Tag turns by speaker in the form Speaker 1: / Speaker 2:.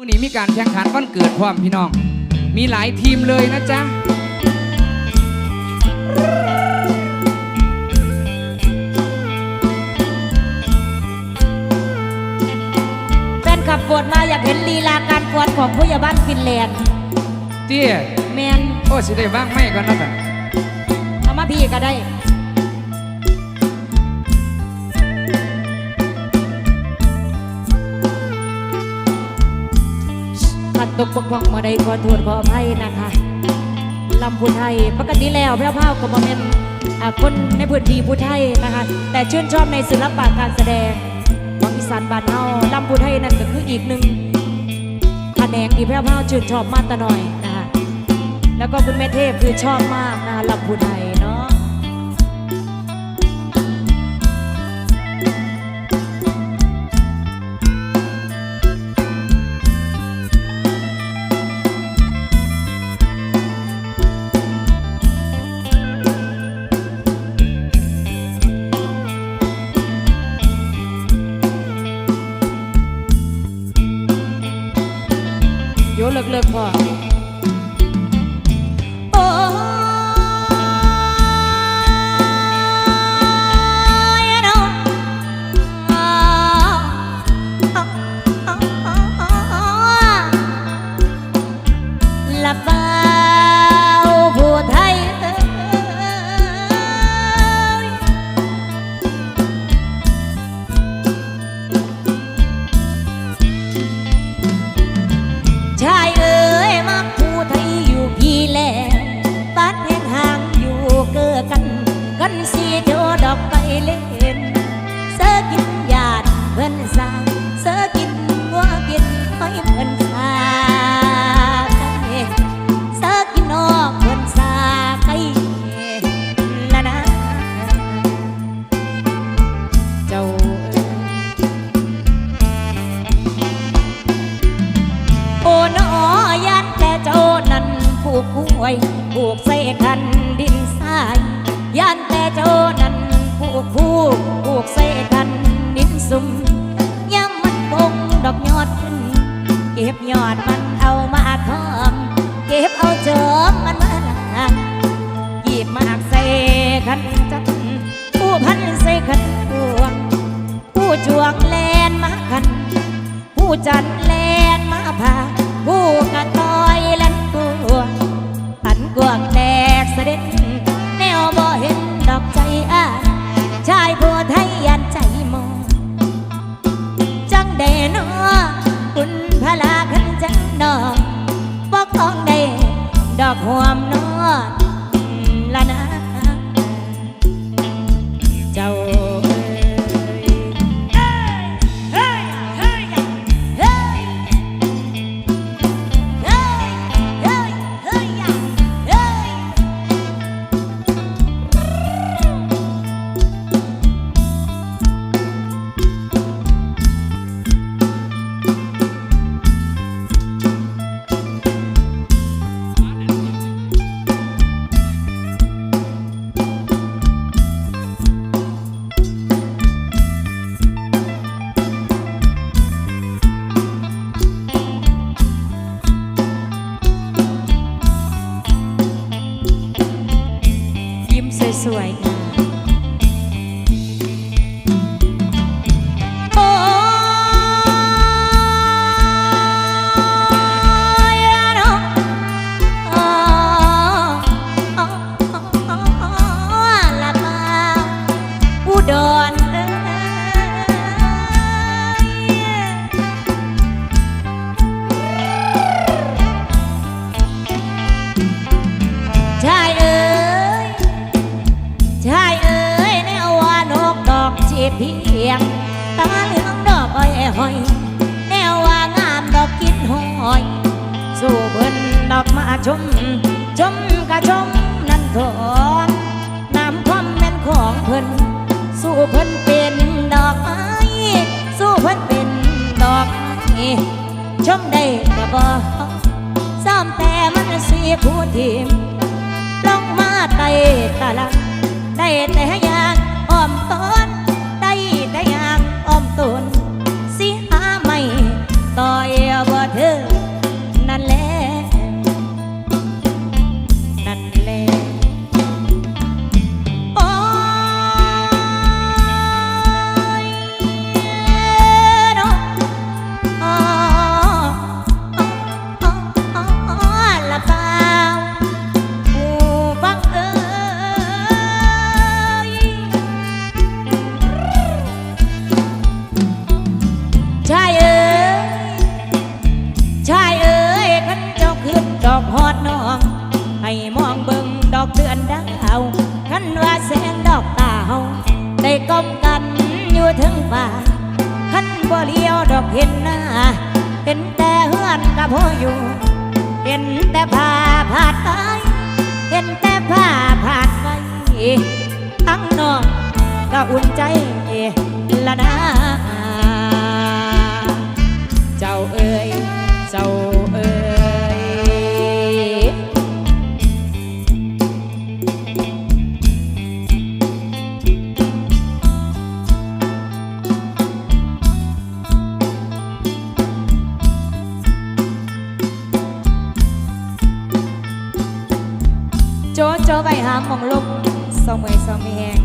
Speaker 1: มื่อนี้มีการแข่งขันวันเกิดพร้อมพี่น้อง มีหลายทีมเลยนะจ๊ะ
Speaker 2: แฟนขับกดมาอยากเห็นลีลาการฟ้อนของผู้ใหญ่บ้านฟินแลนด์
Speaker 1: เตี้ย
Speaker 2: แมน
Speaker 1: โอ้สิได้ว่างไม่ก่อนนะท่าน
Speaker 2: เอามาพี่ก็ได้ ตกบกพร่องมาได้ขอโทษขออภัยนะคะลำพูไทยปกติแล้วพร่วๆก็บ่แม่นคนในพื้นที่ผู้ไทยนะคะ แต่ชื่นชอบในศิลปะการแสดงของอีสานบ้านเฮาลำพูไทยนั่นก็คืออีกหนึ่งแขนงที่พร่วๆชื่นชอบมาแตะหน่อยนะคะแล้วก็คุณแม่เทพคือชอบมากนะคะลำพูไทย เน นสีโดดอกไปเล่น เสอกินหยาดเพื่อนสาวเสอกินงัวกินหอยเพื่อนสาเสอกินนอกเพื่อนสาไก่ละนะเจ้าโอ้นอยันแต่เจ้านั้นผูกป่วยผูกใส่คันดินทราย ยันแต่เจ้านั้นผูกผูกผูกใส่คันดินสุ่มย้ำมันบงดอกยอดขึ้น เก็บยอดมันเอามาทอมเก็บเอาเจิมมันมาลางหยิบมากใส่คันจันผู้พันใส่คันพวงผู้จวงแลนมาคัน ผู้จันแลน เพียงตาเหลืองดอกอ้อยหอย แนวว่างามดอกกินหอย สู่เพิ่นดอกมาชม ชมกะชมนั่นถอนน้ำความแม่นของเพิ่น สู่เพิ่นเป็นดอกไม้สู่เพิ่นเป็นดอกไม้ชมได้ก็บ่ซ้ำแต่มันสีผู้ทีมลงมาไต่ตะลังได้แต่ยางอ้อมต้น อดน้อง ให้มองเบิ่งดอกเดือนดาวขันว่าแสงดอกตาเฮาได้ก้มกันอยู่ถึงป่าขันบ่เลี้ยวดอกเห็นหน้า เห็นแต่เฮือนกับพ่ออยู่ เห็นแต่ผ้าผ่าดไปเห็นแต่ผ้าผ่าดไปตั้งน้องก็อุ่นใจละนะาหมองลมสองมือสองมีแหง